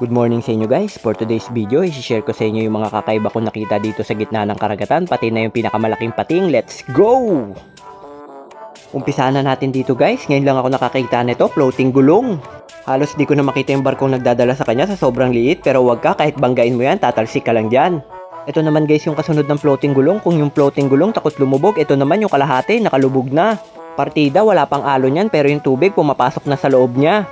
Good morning sa inyo guys. For today's video, i-share ko sa inyo yung mga kakaiba kong nakita dito sa gitna ng karagatan, pati na yung pinakamalaking pating. Let's go! Umpisahan na natin dito guys. Ngayon lang ako nakakita nito, floating gulong. Halos di ko na makita yung barkong nagdadala sa kanya sa sobrang liit, pero wag ka, kahit banggain mo yan, tatalsik ka lang dyan. Ito naman guys yung kasunod ng floating gulong. Kung yung floating gulong takot lumubog, ito naman yung kalahati, nakalubog na. Partida, wala pang alo niyan, pero yung tubig pumapasok na sa loob niya.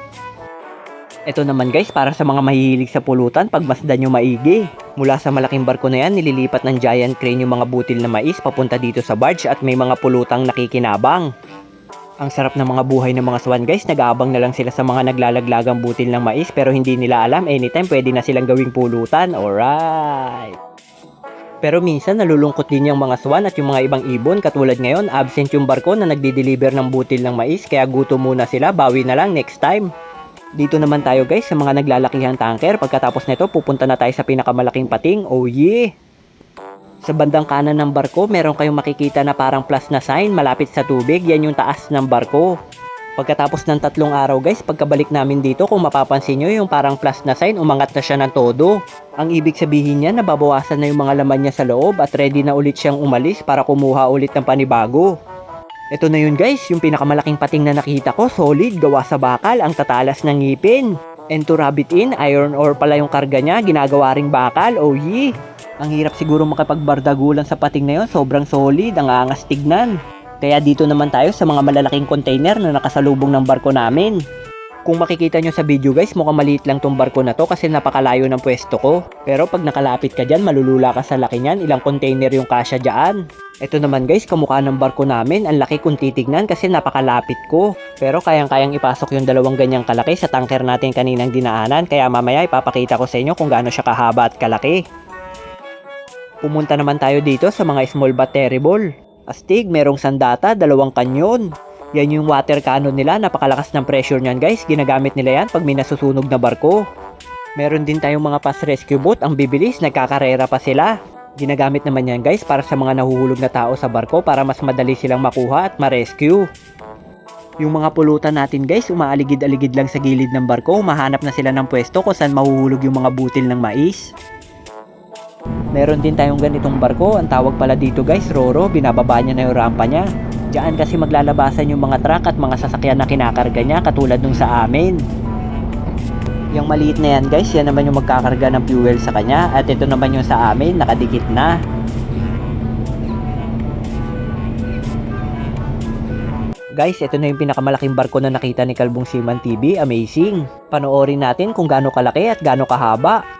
Ito naman guys, para sa mga mahihilig sa pulutan, pagmasdan nyo maigi. Mula sa malaking barko na yan, nililipat ng giant crane yung mga butil na mais papunta dito sa barge at may mga pulutang nakikinabang. Ang sarap ng mga buhay ng mga swan guys, nag-aabang na lang sila sa mga naglalaglagang butil ng mais pero hindi nila alam anytime pwede na silang gawing pulutan. Alright! Pero minsan nalulungkot din yung mga swan at yung mga ibang ibon katulad ngayon absent yung barko na nagdi-deliver ng butil ng mais kaya gutom muna sila bawi na lang next time. Dito naman tayo guys sa mga naglalakihang tanker. Pagkatapos nito, pupunta na tayo sa pinakamalaking pating. Oh yeah! Sa bandang kanan ng barko, meron kayong makikita na parang plus na sign malapit sa tubig. Yan yung taas ng barko. Pagkatapos ng tatlong araw guys, pagkabalik namin dito, kung mapapansin nyo yung parang plus na sign, umangat na siya ng todo. Ang ibig sabihin niya, nababawasan na yung mga laman niya sa loob at ready na ulit siyang umalis para kumuha ulit ng panibago. Ito na yun guys, yung pinakamalaking pating na nakita ko, solid, gawa sa bakal, ang tatalas ng ngipin. And to rabbit in, iron ore pala yung karga niya, ginagawa ring bakal, oh yee. Ang hirap siguro makapagbardagulan sa pating na yun, sobrang solid, ang angas tignan. Kaya dito naman tayo sa mga malalaking container na nakasalubong ng barko namin. Kung makikita nyo sa video guys, mukhang maliit lang tong barko na to kasi napakalayo ng pwesto ko. Pero pag nakalapit ka dyan, malulula ka sa laki niyan, ilang container yung kasya dyan. Ito naman guys, kamukha ng barko namin, ang laki kung titignan kasi napakalapit ko. Pero kayang-kayang ipasok yung dalawang ganyang kalaki sa tanker natin kaninang dinaanan, kaya mamaya ipapakita ko sa inyo kung gaano siya kahaba at kalaki. Pumunta naman tayo dito sa mga small but terrible. Astig, merong sandata, dalawang kanyon. Yan yung water cannon nila, napakalakas ng pressure niyan guys. Ginagamit nila yan pag may nasusunog na barko. Meron din tayong mga pass rescue boat, ang bibilis, nagkakarera pa sila. Ginagamit naman yan guys para sa mga nahuhulog na tao sa barko para mas madali silang makuha at ma-rescue. Yung mga pulutan natin guys, umaaligid-aligid lang sa gilid ng barko, mahanap na sila ng pwesto kung saan mahuhulog yung mga butil ng mais. Meron din tayong ganitong barko, ang tawag pala dito guys, Roro, binababa niya na yung rampa niya. Diyan kasi maglalabasan yung mga truck at mga sasakyan na kinakarga niya katulad nung sa amin. Yung maliit na yan guys, yan naman yung magkakarga ng fuel sa kanya at ito naman yung sa amin, nakadikit na. Guys, ito na yung pinakamalaking barko na nakita ni Kalbong Siman TV. Amazing! Panoorin natin kung gaano kalaki at gaano kahaba.